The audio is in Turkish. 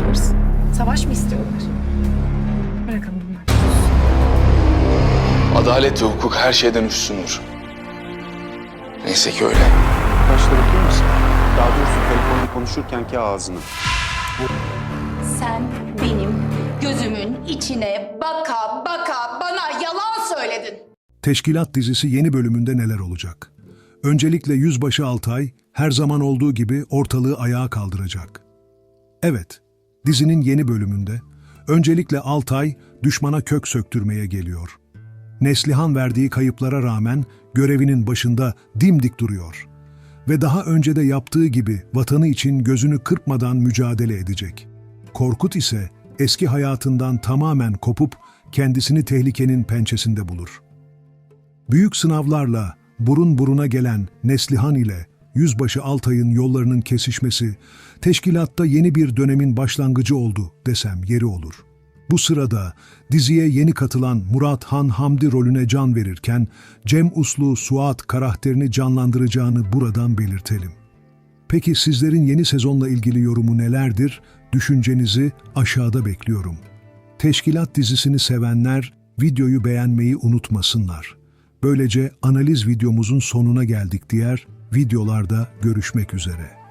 Barış? Savaş mı istiyorlar? Bırakın bunları. Adalet ve hukuk her şeyden üstündür. Neyse ki öyle. Başta bakıyor musun? Daha doğrusu telefonda konuşurkenki ağzını. Sen benim gözümün içine baka baka bana yalan söyledin. Teşkilat dizisi yeni bölümünde neler olacak? Öncelikle Yüzbaşı Altay her zaman olduğu gibi ortalığı ayağa kaldıracak. Evet, dizinin yeni bölümünde öncelikle Altay düşmana kök söktürmeye geliyor. Neslihan verdiği kayıplara rağmen görevinin başında dimdik duruyor. Ve daha önce de yaptığı gibi vatanı için gözünü kırpmadan mücadele edecek. Korkut ise eski hayatından tamamen kopup kendisini tehlikenin pençesinde bulur. Büyük sınavlarla burun buruna gelen Neslihan ile Yüzbaşı Altay'ın yollarının kesişmesi, teşkilatta yeni bir dönemin başlangıcı oldu desem yeri olur. Bu sırada diziye yeni katılan Murat Han Hamdi rolüne can verirken Cem Uslu Suat karakterini canlandıracağını buradan belirtelim. Peki sizlerin yeni sezonla ilgili yorumu nelerdir? Düşüncenizi aşağıda bekliyorum. Teşkilat dizisini sevenler videoyu beğenmeyi unutmasınlar. Böylece analiz videomuzun sonuna geldik diğer videolarda görüşmek üzere.